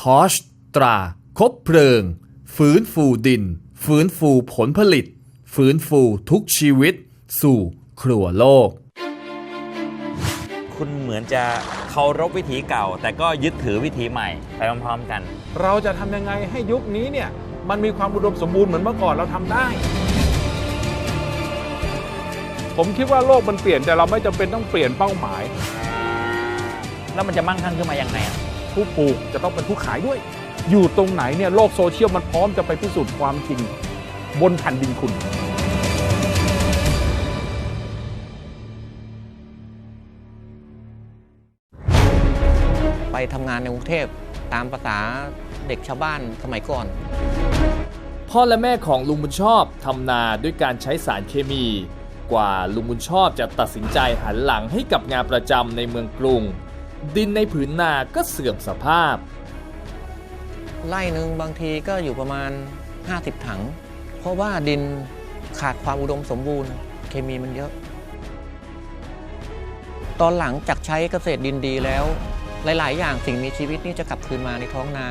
ทอชตรา คบเพลิง ฟื้นฟูดิน ฟื้นฟูผลผลิต ฟื้นฟูทุกชีวิต สู่ครัวโลก คุณเหมือนจะเคารพวิถีเก่า แต่ก็ยึดถือวิถีใหม่ไปพร้อมๆกัน เราจะทำยังไงให้ยุคนี้เนี่ยมันมีความอุดมสมบูรณ์เหมือนเมื่อก่อนเราทำได้ ผมคิดว่าโลกมันเปลี่ยนแต่เราไม่จำเป็นต้องเปลี่ยนเป้าหมาย แล้วมันจะมั่งคั่งขึ้นมายังไงอะ ผู้ปลูกจะต้องเป็นผู้ขายด้วย อยู่ตรงไหนเนี่ยโลกโซเชียลมันพร้อมจะไปพิสูจน์ความจริงบนแผ่นดินคุณไปทำงานในกรุงเทพตามภาษาเด็กชาวบ้านสมัยก่อน พ่อและแม่ของลุงบุญชอบทำนาด้วยการใช้สารเคมี กว่าลุงบุญชอบจะตัดสินใจหันหลังให้กับงานประจำในเมืองกรุง ดินในผืนนาก็เสื่อมสภาพ ไร่หนึ่งบางทีก็อยู่ประมาณ 50 ถัง เพราะว่าดินขาดความอุดมสมบูรณ์ เคมีมันเยอะ ตอนหลังจากใช้เกษตรดินดีแล้ว หลาย ๆ อย่างสิ่งมีชีวิตนี่จะกลับคืนมาในท้องนา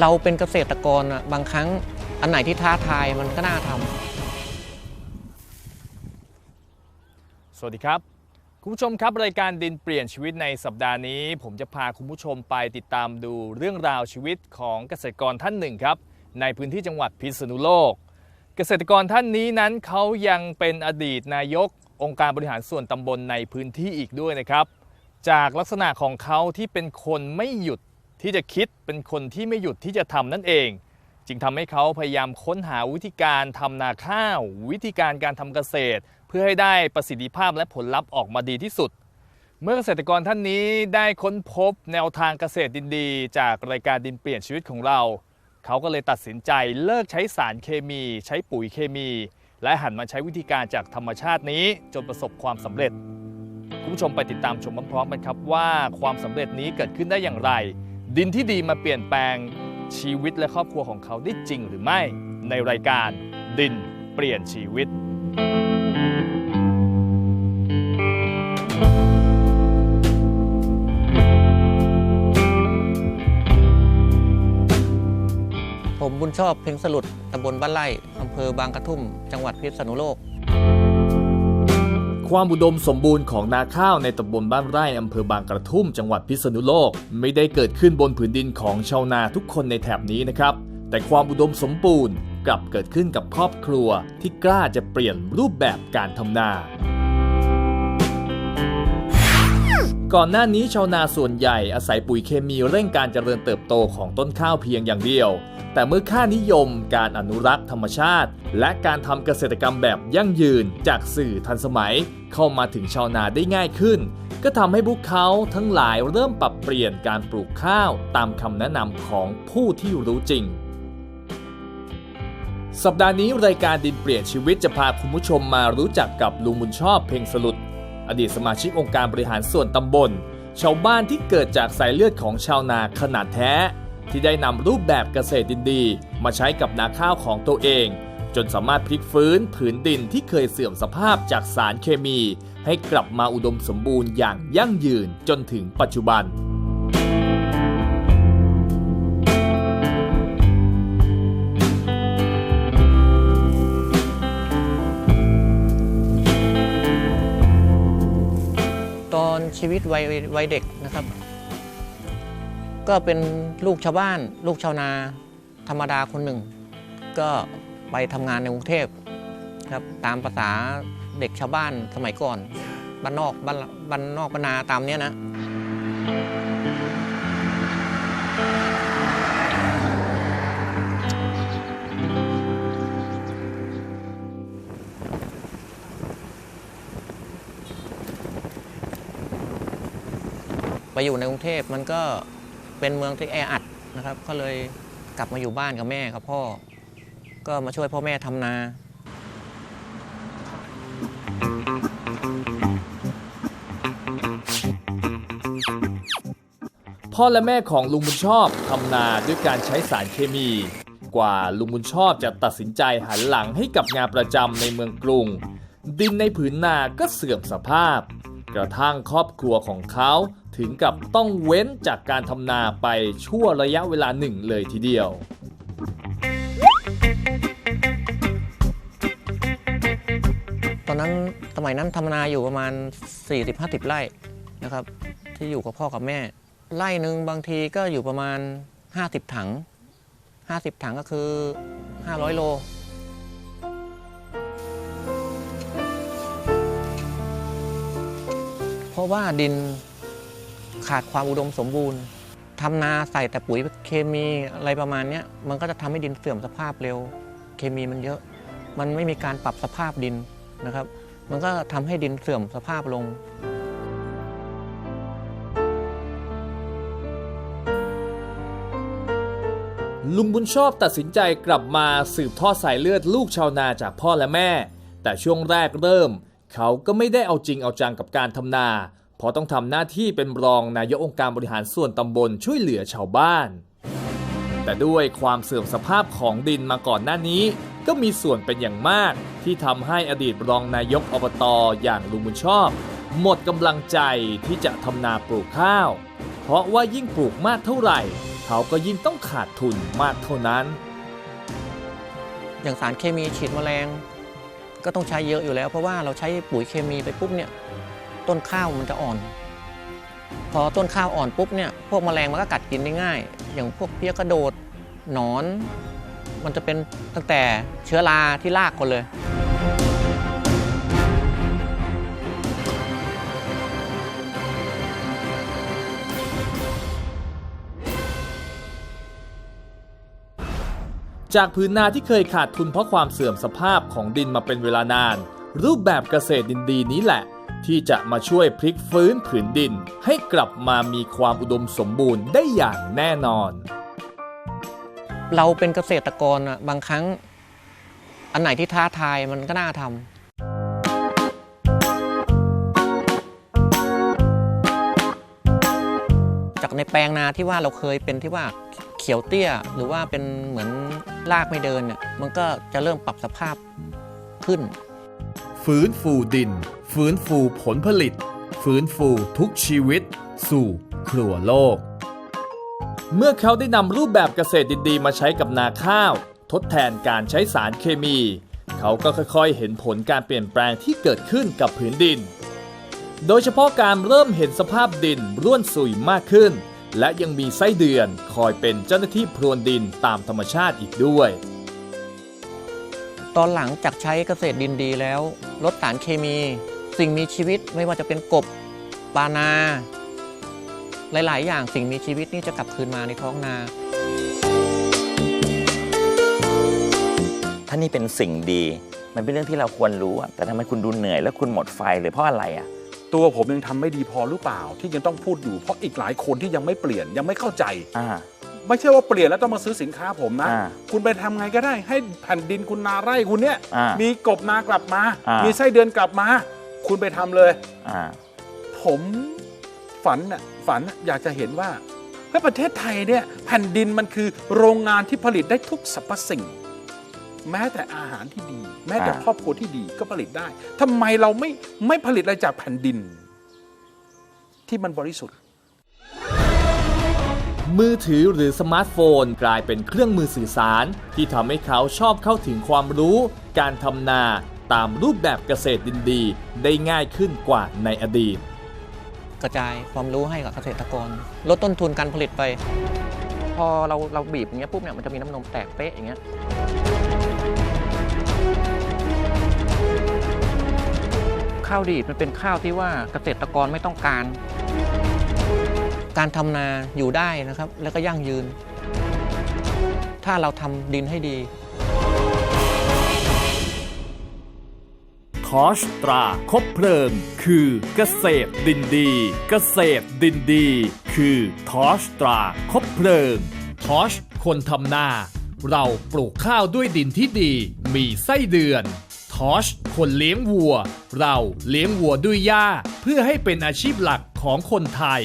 เราเป็นเกษตรกรอะบางครั้งอันไหนที่ท้าทายมันก็น่าทำสวัสดีครับ คุณผู้ชมครับ รายการดินเปลี่ยนชีวิตในสัปดาห์นี้ ผมจะพาคุณผู้ชมไปติดตามดูเรื่องราวชีวิตของเกษตรกรท่านหนึ่งครับ ในพื้นที่จังหวัดพิษณุโลก เกษตรกรท่านนี้นั้นเขายังเป็นอดีตนายก องค์การบริหารส่วนตำบลในพื้นที่อีกด้วยนะครับ จากลักษณะของเขาที่เป็นคนไม่หยุดที่จะคิดเป็นคนที่ไม่หยุดที่จะทำนั่นเอง จึงทำให้เขาพยายามค้นหาวิธีการทำนาข้าว วิธีการการทำเกษตร เพื่อให้ได้ประสิทธิภาพและผลลัพธ์ออกมาดีที่สุด เมื่อเกษตรกรท่านนี้ได้ค้นพบแนวทางเกษตรดินดี จากรายการดินเปลี่ยนชีวิตของเรา เขาก็เลยตัดสินใจเลิกใช้สารเคมี ใช้ปุ๋ยเคมี และหันมาใช้วิธีการจากธรรมชาตินี้จนประสบความสำเร็จคุณผู้ชมไปติดตามชมพร้อมๆกันครับว่าความสำเร็จนี้เกิดขึ้นได้อย่างไร ดินที่ดีมาเปลี่ยนแปลงชีวิตและครอบครัวของเขาได้จริงหรือไม่ ในรายการดินเปลี่ยนชีวิต บุญชอบเพ็งสลุดตำบลบ้านไร่อำเภอบางกระทุ่ม จังหวัดพิษณุโลก ความอุดมสมบูรณ์ของนาข้าวในตำบลบ้านไร่อำเภอบางกระทุ่ม จังหวัดพิษณุโลก ไม่ได้เกิดขึ้นบนผืนดินของชาวนาทุกคนในแถบนี้นะครับ แต่ความอุดมสมบูรณ์กลับเกิดขึ้นกับครอบครัวที่กล้าจะเปลี่ยนรูปแบบการทำนา ก่อนหน้านี้ชาวนาส่วนใหญ่อาศัยปุ๋ยเคมีเร่งการเจริญเติบโตของต้นข้าวเพียงอย่างเดียว แต่เมื่อค่านิยม การอนุรักษ์ธรรมชาติ และการทำเกษตรกรรมแบบยั่งยืนจากสื่อทันสมัย เข้ามาถึงชาวนาได้ง่ายขึ้น ก็ทำให้พวกเขาทั้งหลายเริ่มปรับเปลี่ยนการปลูกข้าวตามคำแนะนำของผู้ที่รู้จริงสัปดาห์นี้รายการดินเปลี่ยนชีวิตจะพาคุณผู้ชมมารู้จักกับลุงบุญชอบเพ่งสลุด อดีตสมาชิกองค์การบริหารส่วนตำบล ชาวบ้านที่เกิดจากสายเลือดของชาวนาขนาดแท้ ที่ได้นำรูปแบบเกษตรดินดี มาใช้กับนาข้าวของตัวเอง จนสามารถพลิกฟื้นผืนดินที่เคยเสื่อมสภาพจากสารเคมี ให้กลับมาอุดมสมบูรณ์อย่างยั่งยืนจนถึงปัจจุบัน ชีวิตวัยวัยเด็กนะครับ ก็เป็นลูกชาวบ้าน ลูกชาวนาธรรมดาคนหนึ่ง ก็ไปทำงานในกรุงเทพครับตามภาษาเด็กชาวบ้านสมัยก่อนบ้านนอกบ้านบ้านนอกบ้านนาตามเนี้ยนะ อยู่ในกรุงเทพมันก็เป็นเมืองที่แออัดนะครับ ก็เลยกลับมาอยู่บ้านกับแม่กับพ่อ ก็มาช่วยพ่อแม่ทำนาพ่อและแม่ของลุงบุญชอบทำนาด้วยการใช้สารเคมี กว่าลุงบุญชอบจะตัดสินใจหันหลังให้กับงานประจำในเมืองกรุง ดินในผืนนาก็เสื่อมสภาพ กระทั่งครอบครัวของเขา ถึงถึงกับต้องเว้นจากการทำนาไปชั่วระยะเวลาหนึ่งเลยทีเดียวตอนนั้นสมัยนั้นทำนาอยู่ประมาณ 40-50 ไร่นะครับ ที่อยู่กับพ่อกับแม่ ไร่หนึ่งบางทีก็อยู่ประมาณ 50 ถัง 50 ถังก็คือ 500 โล เพราะว่าดิน ขาดความอุดมสมบูรณ์ทำนาใส่แต่ปุ๋ยเคมีอะไรประมาณนี้มันก็จะทำให้ดินเสื่อมสภาพเร็ว เคมีมันเยอะ มันไม่มีการปรับสภาพดินนะครับ มันก็ทำให้ดินเสื่อมสภาพลง ลุงบุญชอบตัดสินใจกลับมาสืบทอดสายเลือดลูกชาวนาจากพ่อและแม่ แต่ช่วงแรกเริ่ม เขาก็ไม่ได้เอาจริงเอาจังกับการทำนา เพราะต้องทำหน้าที่เป็นรองนายกองค์การบริหารส่วนตำบลช่วยเหลือชาวบ้าน แต่ด้วยความเสื่อมสภาพของดินมาก่อนหน้านี้ ก็มีส่วนเป็นอย่างมาก ที่ทำให้อดีตรองนายกอบตอย่างลุงบุญชอบ หมดกำลังใจที่จะทำนาปลูกข้าว เพราะว่ายิ่งปลูกมากเท่าไหร่ เขาก็ยิ่งต้องขาดทุนมากเท่านั้น อย่างสารเคมีฉีดแมลงก็ต้องใช้เยอะอยู่แล้ว เพราะว่าเราใช้ปุ๋ยเคมีไปปุ๊บเนี่ย ต้นข้าวมันจะอ่อน พอต้นข้าวอ่อนปุ๊บเนี่ยพวกแมลงมันก็กัดกินได้ง่าย อย่างพวกเพี้ยกระโดดหนอน มันจะเป็นตั้งแต่เชื้อราที่รากคนเลยจากพื้นนาที่เคยขาดทุนเพราะความเสื่อมสภาพของดินมาเป็นเวลานาน รูปแบบเกษตรดินดีนี้แหละ ที่จะมาช่วยพลิกฟื้นผืนดิน ให้กลับมามีความอุดมสมบูรณ์ได้อย่างแน่นอน เราเป็นเกษตรกรอะบางครั้ง อันไหนที่ท้าทายมันก็น่าทำจากในแปลงนาที่ว่าเราเคยเป็นที่ว่าเขียวเตี้ย หรือว่าเป็นเหมือนรากไม่เดินเนี่ยมันก็จะเริ่มปรับสภาพขึ้น ฟื้นฟูดิน ฟื้นฟูผลผลิต ฟื้นฟูทุกชีวิต สู่ครัวโลก เมื่อเขาได้นำรูปแบบเกษตรดีๆ มาใช้กับนาข้าว ทดแทนการใช้สารเคมี เขาก็ค่อยๆ เห็นผลการเปลี่ยนแปลงที่เกิดขึ้นกับผืนดิน โดยเฉพาะการเริ่มเห็นสภาพดินร่วนสุยมากขึ้น และยังมีไส้เดือนคอยเป็นเจ้าหน้าที่พรวนดินตามธรรมชาติอีกด้วย ตอนหลังจากใช้เกษตรดินดีแล้ว ลดสารเคมี สิ่งมีชีวิตไม่ว่าจะเป็นกบปลานา หลาย ๆ อย่างสิ่งมีชีวิตนี่จะกลับคืนมาในท้องนา ถ้านี่เป็นสิ่งดี มันเป็นเรื่องที่เราควรรู้อะแต่ทำไมคุณดูเหนื่อย แล้วคุณหมดไฟเลยเพราะอะไรอะตัวผมยังทำไม่ดีพอหรือเปล่า ที่ยังต้องพูดอยู่เพราะอีกหลายคนที่ยังไม่เปลี่ยนยังไม่เข้าใจอ่า ไม่ใช่ว่าเปลี่ยนแล้วต้องมาซื้อสินค้าผมนะ อ่าคุณไปทำไงก็ได้ให้แผ่นดินคุณนาไร่คุณเนี่ยมีมีกบนากลับมา อ่ามี มีไส้เดือนกลับมา คุณไปทำเลย อ่า ผมฝันน่ะฝันน่ะอยากจะเห็นว่าเฮ้ยประเทศไทยเนี่ยแผ่นดินมันคือโรงงานที่ผลิตได้ทุกสรรพสิ่ง แม้แต่อาหารที่ดี แม้แต่อ่า ครอบครัวที่ดีก็ผลิตได้ทำไมเราไม่ไม่ผลิตอะไรจากแผ่นดิน ที่มันบริสุทธิ์ มือถือหรือสมาร์ทโฟน กลายเป็นเครื่องมือสื่อสาร ที่ทำให้เขาชอบเข้าถึงความรู้ การทำนาตามรูปแบบเกษตรดินดี ได้ง่ายขึ้นกว่าในอดีต กระจายความรู้ให้กับเกษตรกร ลดต้นทุนการผลิตไป พอเราเราบีบอย่างเงี้ยปุ๊บเนี่ยมันจะมีน้ำนมแตกเป๊ะอย่างเงี้ยข้าวดีดมันเป็นข้าวที่ว่าเกษตรกรไม่ต้องการ การทำนาอยู่ได้นะครับ แล้วก็ยั่งยืน ถ้าเราทำดินให้ดี ทอชตราคบเพลิง คือเกษตรดินดี เกษตรดินดี คือทอชตราคบเพลิง ทอชคนทำนาเราปลูกข้าวด้วยดินที่ดี มีไส้เดือน ทอช คนเลี้ยงวัว เราเลี้ยงวัวด้วยหญ้า เพื่อให้เป็นอาชีพหลักของคนไทย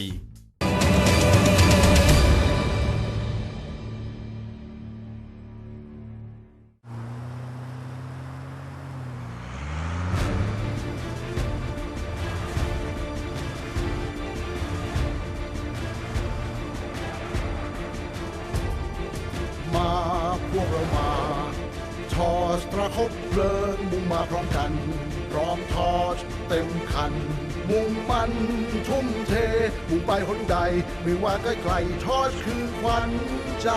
ต็มคัน มุ่งมันทุ่มเทมุ่งไปหนใด ไม่ว่าใกล้ๆทอสคือควันใจ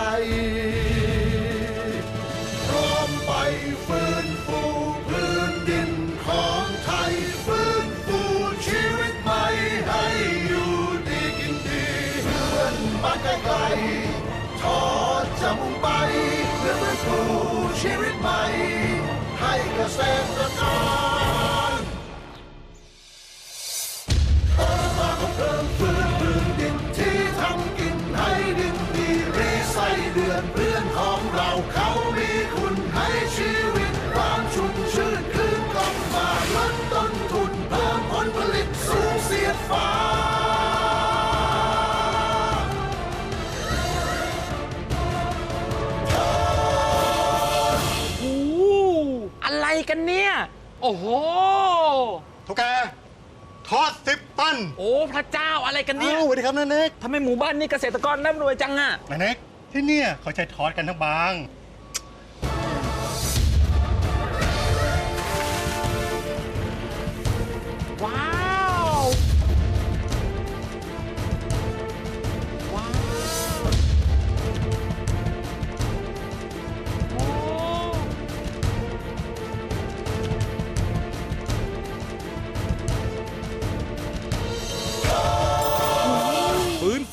พร้อมไปฟื้นฟูพื้นดินของไทยฟื้นฟูชีวิตใหม่ให้อยู่ดีกินดีเพื่อนบ้านไกลๆทอดจะมุ่งไปเพื่อฟื้นฟูชีวิตใหม่ให้เกษตรกร อ้โห เท่าแกทอดสิบตันโอ้พระเจ้าอะไรกันเนี่ยอ้าวสวัสดีครับนาเน็กทำไมหมู่บ้านนี้เกษตรกรร่ำรวยจังอะนาเน็กที่เนี่ยเขาใช้ทอดกันทั้งบาง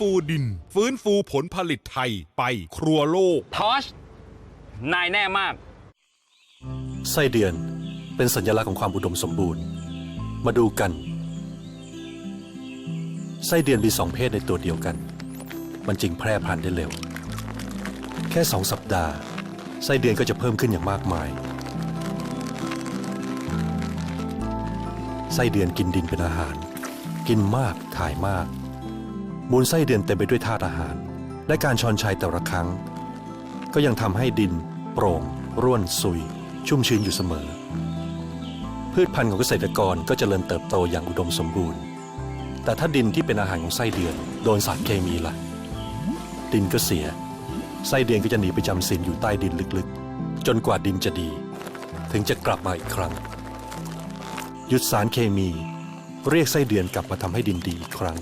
ฟื้นฟูดิน ฟื้นฟูผลผลิตไทยไปครัวโลก ทอช นายแน่มาก ไส้เดือนเป็นสัญลักษณ์ของความอุดมสมบูรณ์ มาดูกัน ไส้เดือนมีสองเพศในตัวเดียวกัน มันจึงแพร่พันธุ์ได้เร็ว แค่สองสัปดาห์ ไส้เดือนก็จะเพิ่มขึ้นอย่างมากมาย ไส้เดือนกินดินเป็นอาหาร กินมากถ่ายมาก มูลไส้เดือนเต็มไปด้วยธาตุอาหาร และการชอนชัยแต่ละครั้ง ก็ยังทำให้ดิน โปร่ง ร่วนซุย ชุ่มชื้นอยู่เสมอ พืชพันธุ์ของเกษตรกรก็จเจริญเติบโตอย่างอุดมสมบูรณ์ แต่ถ้าดินที่เป็นอาหารของไส้เดือน โดนสารเคมีล่ะ ดินก็เสีย ไส้เดือนก็จะหนีไปจำศีลอยู่ใต้ดินลึกๆ จนกว่าดินจะดี ถึงจะกลับมาอีกครั้ง หยุดสารเคมี เรียกไส้เดือนกลับมาทำให้ดินดีอีกครั้ง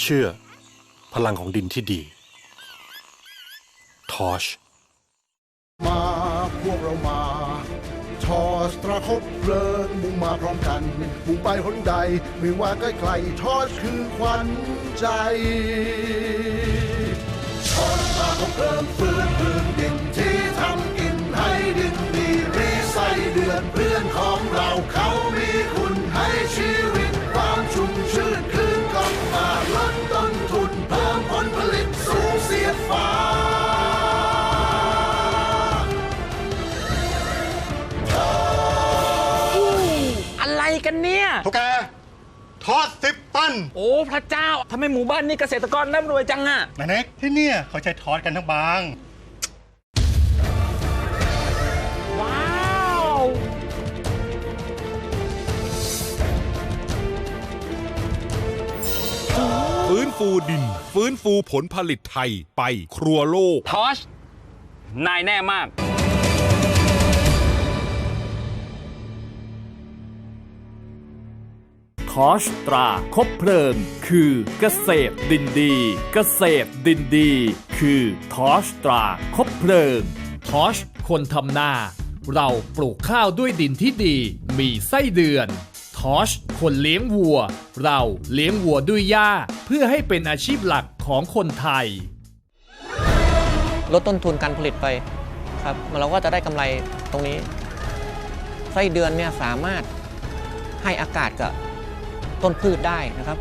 เชื่อ พลังของดินที่ดี ทอช มาพวกเรามาทอสตราคบเพลิงมุ่งมาพร้อมกันมุ่งไปหนใด ไม่ว่าใกล้ๆทอสคือควันใจ ทอสมาของเพลิงฟื้นพื้นดินที่ทำกินให้ดินดีรีไซเดือนเพื่อนของเราเขามีคุณ โอ้พระเจ้าทำไมหมู่บ้านนี้เกษตรกรร่ำรวยจังอะนาเน็กที่เนี่ยเขาใช้ทอดกันทั้งบาง ว้าวฟื้นฟูดิน ฟื้นฟูผลผลิตไทยไปครัวโลก ทอชนายแน่มาก ทอชตราคบเพลิง คือเกษตรดินดี เกษตรดินดี คือทอชตราคบเพลิงทอชคนทำนาเราปลูกข้าวด้วยดินที่ดี มีไส้เดือน ทอช คนเลี้ยงวัว เราเลี้ยงวัวด้วยหญ้า เพื่อให้เป็นอาชีพหลักของคนไทย ลดต้นทุนการผลิตไปครับเราก็จะได้กำไรตรงนี้ ไส้เดือนเนี่ยสามารถให้อากาศกับ ต้นพืชได้นะครับ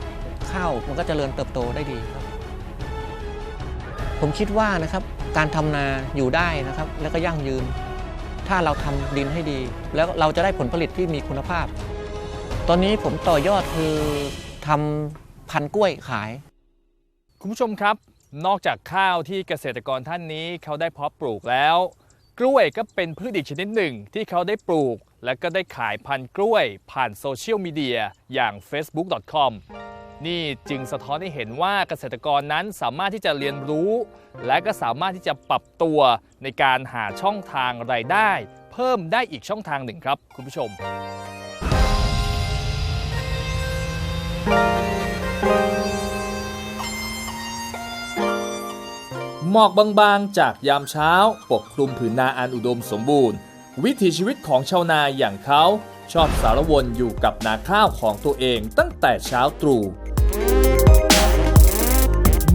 ข้าวมันก็จเจริญเติบโตได้ดีครับ ผมคิดว่านะครับการทำนาอยู่ได้นะครับ แล้วก็ยั่งยืน ถ้าเราทำดินให้ดี แล้วเราจะได้ผลผลิตที่มีคุณภาพ ตอนนี้ผมต่อยอดคือทำพันท์กล้วยขาย คุณผู้ชมครับ นอกจากข้าวที่เกษตรกรท่านนี้เขาได้เพาะปลูกแล้ว กล้วยก็เป็นพืชอีกชนิดหนึ่งที่เขาได้ปลูก และก็ได้ขายพันกล้วยผ่านโซเชียลมีเดียอย่าง facebook.com นี่จึงสะท้อนให้เห็นว่าเกษตรกรนั้นสามารถที่จะเรียนรู้ และก็สามารถที่จะปรับตัวในการหาช่องทางรายได้ เพิ่มได้อีกช่องทางหนึ่งครับ คุณผู้ชม หมอกบางๆจากยามเช้า ปกคลุมผืนนาอันอุดมสมบูรณ์ วิถีชีวิตของชาวนาอย่างเขาชอบสารวนอยู่กับนาข้าวของตัวเองตั้งแต่เช้าตรู่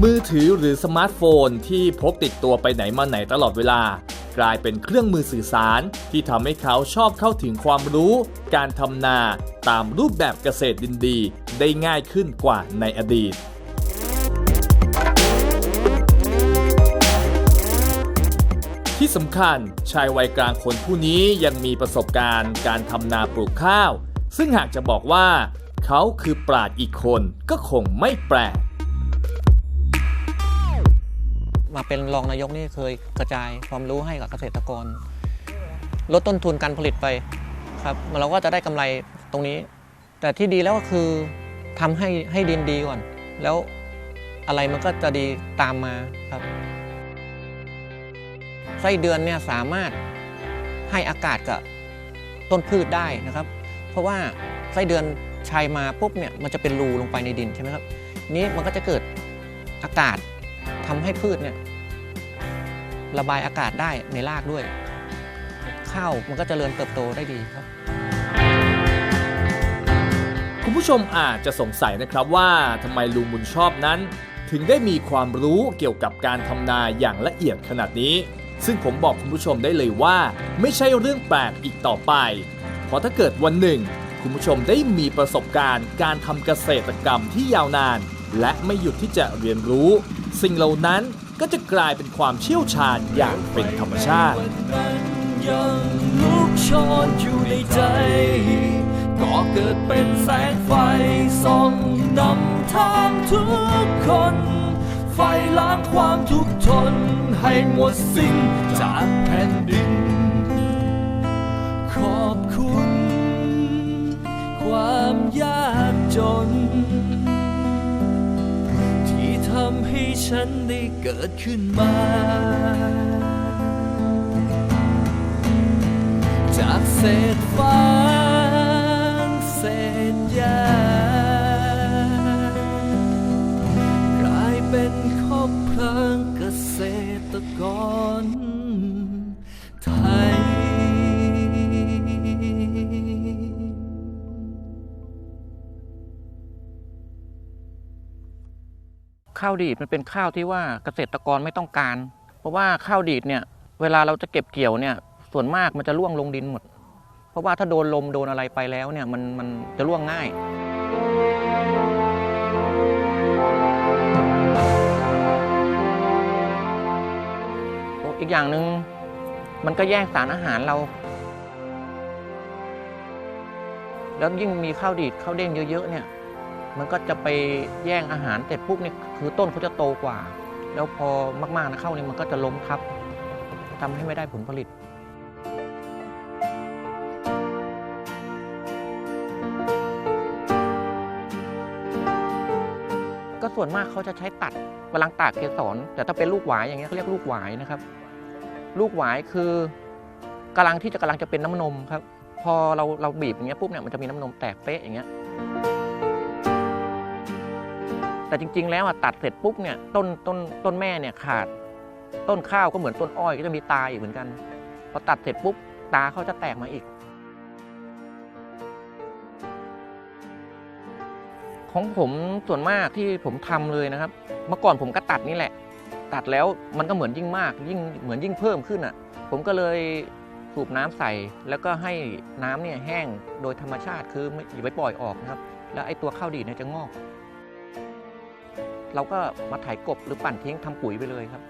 มือถือหรือสมาร์ทโฟนที่พกติดตัวไปไหนมาไหนตลอดเวลา กลายเป็นเครื่องมือสื่อสารที่ทำให้เขาชอบเข้าถึงความรู้ การทำนาตามรูปแบบเกษตรดินดีได้ง่ายขึ้นกว่าในอดีต ที่สำคัญชายวัยกลางคนผู้นี้ยังมีประสบการณ์การทำนาปลูกข้าว ซึ่งหากจะบอกว่า เขาคือปราดอีกคนก็คงไม่แปลก มาเป็นรองนายกนี่เคยกระจายความรู้ให้กับเกษตรกร ลดต้นทุนการผลิตไปครับเราก็จะได้กำไรตรงนี้ แต่ที่ดีแล้วก็คือทำให้ให้ดินดีก่อน แล้วอะไรมันก็จะดีตามมาครับ ไส้เดือนเนี่ยสามารถให้อากาศกับต้นพืชได้นะครับ เพราะว่าไส้เดือนชัยมาปุ๊บเนี่ยมันจะเป็นรูลงไปในดินใช่ไหมครับนี้มันก็จะเกิดอากาศทำให้พืชเนี่ยระบายอากาศได้ในรากด้วย ข้าวมันก็จเจริญเติบโตได้ดีครับ คุณผู้ชมอาจจะสงสัยนะครับว่าทำไมลุงบุญชอบนั้น ถึงได้มีความรู้เกี่ยวกับการทำนาอย่างละเอียดขนาดนี้ ซึ่งผมบอกคุณผู้ชมได้เลยว่า ไม่ใช่เรื่องแปลกอีกต่อไป เพราะถ้าเกิดวันหนึ่ง คุณผู้ชมได้มีประสบการณ์การทำเกษตรกรรมที่ยาวนาน และไม่หยุดที่จะเรียนรู้ สิ่งเหล่านั้นก็จะกลายเป็นความเชี่ยวชาญอย่างเป็นธรรมชาติยังลุกชนอยู่ในใจก็เกิดเป็นแสงไฟส่องนำทางทุกคน ไฟล้างความทุกข์ทนให้หมดสิ้นจากแผ่นดิน ขอบคุณ ความยากจน ที่ทำให้ฉันได้เกิดขึ้นมา จากเศษฟา ตกรไทย ข้าวดีดมันเป็นข้าวที่ว่าเกษตรกรไม่ต้องการ เพราะว่าข้าวดีดเนี่ย เวลาเราจะเก็บเกี่ยวเนี่ย ส่วนมากมันจะร่วงลงดินหมด เพราะว่าถ้าโดนลมโดนอะไรไปแล้วเนี่ยมันมันจะร่วงง่าย อีกอย่างหนึ่งมันก็แย่งสารอาหารเรา แล้วยิ่งมีข้าวดีดข้าวเด้งเยอะๆเนี่ย มันก็จะไปแย่งอาหารเสร็จปุ๊บเนี่ยคือต้นเขาจะโตกว่า แล้วพอมากๆนะเข้านี่มันก็จะล้มทับทำให้ไม่ได้ผลผลิตก็ส่วนมากเขาจะใช้ตัดกำลังตากเกสรแต่ถ้าเป็นลูกหวายอย่างเงี้ยเขาเรียกลูกหวายนะครับ ลูกหวายคือกำลังที่จะกำลังจะเป็นน้ำนมครับ พอเราเราบีบอย่างเงี้ยปุ๊บเนี่ยมันจะมีน้ำนมแตกเป๊ะอย่างเงี้ยแต่จริง ๆ แล้วอะตัดเสร็จปุ๊บเนี่ยต้นต้นต้นแม่เนี่ยขาด ต้นข้าวก็เหมือนต้นอ้อยก็จะมีตาอีกเหมือนกันพอตัดเสร็จปุ๊บตาเขาจะแตกมาอีก ของผมส่วนมากที่ผมทำเลยนะครับ เมื่อก่อนผมก็ตัดนี่แหละ ตัดแล้วมันก็เหมือนยิ่งมาก ยิ่งเหมือนยิ่งเพิ่มขึ้นอะ ผมก็เลยสูบน้ำใส่ แล้วก็ให้น้ำเนี่ยแห้งโดยธรรมชาติคือไม่อย่าไปปล่อยออกนะครับ แล้วไอ้ตัวข้าวดีเนี่ยจะงอก เราก็มาไถกบหรือปั่นทิ้งทำปุ๋ยไปเลยครับ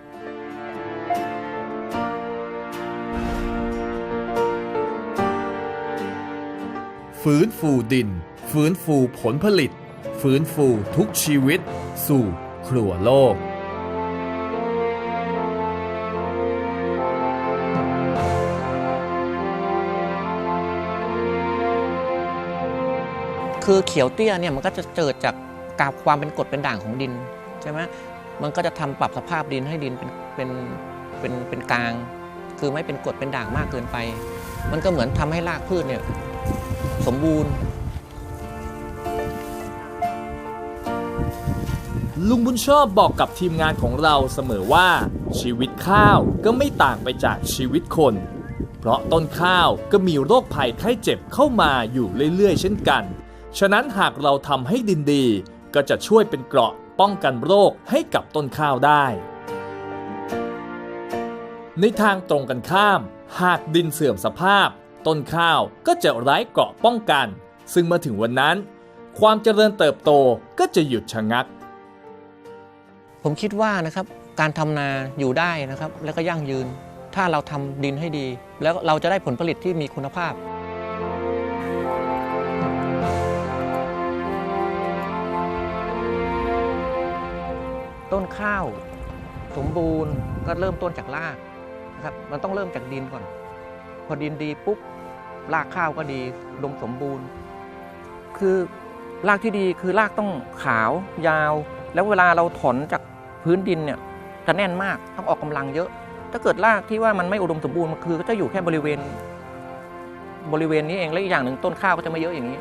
ฟื้นฟูดิน ฟื้นฟูผลผลิต ฟื้นฟูทุกชีวิต สู่ครัวโลก คือเขียวเตี้ยเนี่ยมันก็จะเกิดจากกับความเป็นกรดเป็นด่างของดินใช่ไหมมันก็จะทำปรับสภาพดินให้ดินเป็นเป็นเป็นเป็นกลาง คือไม่เป็นกรดเป็นด่างมากเกินไป มันก็เหมือนทำให้รากพืชเนี่ยสมบูรณ์ ลุงบุญชอบบอกกับทีมงานของเราเสมอว่า ชีวิตข้าวก็ไม่ต่างไปจากชีวิตคน เพราะต้นข้าวก็มีโรคภัยไข้เจ็บเข้ามาอยู่เรื่อยๆ เช่นกัน ฉะนั้นหากเราทำให้ดินดี ก็จะช่วยเป็นเกราะป้องกันโรคให้กับต้นข้าวได้ ในทางตรงกันข้าม หากดินเสื่อมสภาพ ต้นข้าวก็จะไร้เกราะป้องกัน ซึ่งเมื่อถึงวันนั้น ความเจริญเติบโตก็จะหยุดชะงัก ผมคิดว่านะครับการทำนาอยู่ได้นะครับ แล้วก็ยั่งยืน ถ้าเราทำดินให้ดี แล้วเราจะได้ผลผลิตที่มีคุณภาพ ต้นข้าว สมบูรณ์ก็เริ่มต้นจากรากนะครับมันต้องเริ่มจากดินก่อน พอดินดีปุ๊บรากข้าวก็ดีอุดมสมบูรณ์ คือรากที่ดีคือรากต้องขาวยาว แล้วเวลาเราถอนจากพื้นดินเนี่ยจะแน่นมากต้องออกกำลังเยอะ ถ้าเกิดรากที่ว่ามันไม่อุดมสมบูรณ์มันคือก็จะอยู่แค่บริเวณ บริเวณนี้เองและอีกอย่างหนึ่งต้นข้าวก็จะไม่เยอะอย่างนี้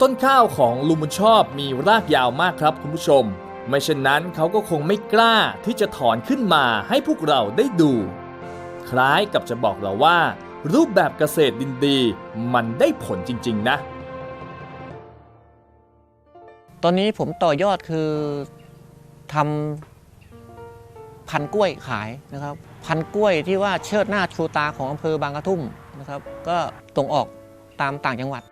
ต้นข้าวของลุงบุญชอบมีรากยาวมากครับคุณผู้ชม ไม่เช่นนั้นเขาก็คงไม่กล้าที่จะถอนขึ้นมาให้พวกเราได้ดู คล้ายกับจะบอกเราว่า รูปแบบเกษตรดินดี มันได้ผลจริง ๆ นะ ตอนนี้ผมต่อยอดคือทำพันกล้วยขายนะครับ พันกล้วยที่ว่าเชิดหน้าชูตาของอำเภอบางกระทุ่มนะครับ ก็ส่งออกตามต่างจังหวัด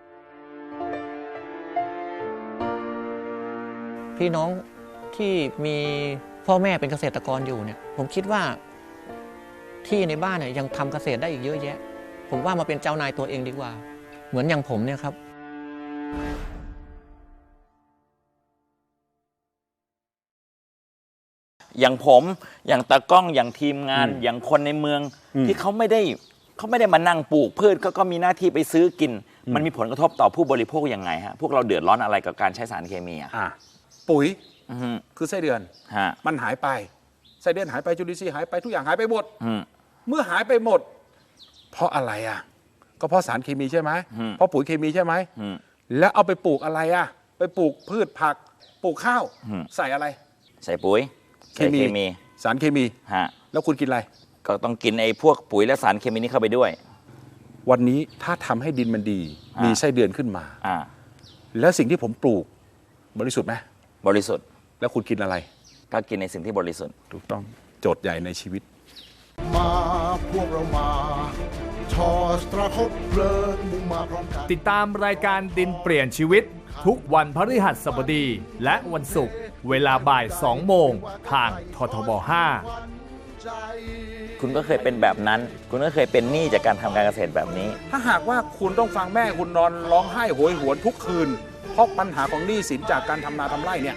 พี่น้อง ที่มีพ่อแม่เป็นเกษตรกรอยู่เนี่ย ผมคิดว่าที่ในบ้านเนี่ยยังทำเกษตรได้อีกเยอะแยะ ผมว่ามาเป็นเจ้านายตัวเองดีกว่า เหมือนอย่างผมเนี่ยครับอย่างผมอย่างตากล้องอย่างทีมงานอืมอย่างคนในเมืองอืมที่เขาไม่ได้เขาไม่ได้มานั่งปลูกพืชเขาก็มีหน้าที่ไปซื้อกิน มันมีผลกระทบต่อผู้บริโภคยังไงฮะพวกเราเดือดร้อนอะไรกับการใช้สารเคมีอะอะปุ๋ย อือฮึคือไส้เดือน ฮะ มันหายไปไส้เดือนหายไปจุลินทรีย์หายไปทุกอย่างหายไปหมด อืม เมื่อหายไปหมด เพราะอะไรอะ ก็เพราะสารเคมีใช่ไหมอืม เพราะปุ๋ยเคมีใช่ไหม อืม แล้วเอาไปปลูกอะไรอะ ไปปลูกพืชผัก ปลูกข้าว อืม ใส่อะไร ใส่ปุ๋ยใส่เคมีสารเคมี ฮะแล้วคุณกินอะไร ก็ต้องกินไอ้พวกปุ๋ยและสารเคมีนี้เข้าไปด้วย วันนี้ถ้าทำให้ดินมันดี อ่ามี มีไส้เดือนขึ้นมา อ่า แล้วสิ่งที่ผมปลูก บริสุทธิ์ไหมบริสุทธิ์ แล้วคุณกินอะไร ก็กินในสิ่งที่บริสุทธิ์ ถูกต้องโจทย์ใหญ่ในชีวิต มาพวกเรามาทอสตราคบเพลิงมุ่งมาพร้อมกันติดตามรายการดินเปลี่ยนชีวิต ทุกวันพฤหัสบดี และวันศุกร์เวลาบ่าย 2 โมง ทางททบ5คุณก็เคยเป็นแบบนั้น คุณก็เคยเป็นหนี้จากการทำการเกษตรแบบนี้ ถ้าหากว่าคุณต้องฟังแม่คุณนอนร้องไห้โหยหวนทุกคืน เพราะปัญหาของหนี้สินจากการทำนาทำไร่เนี่ย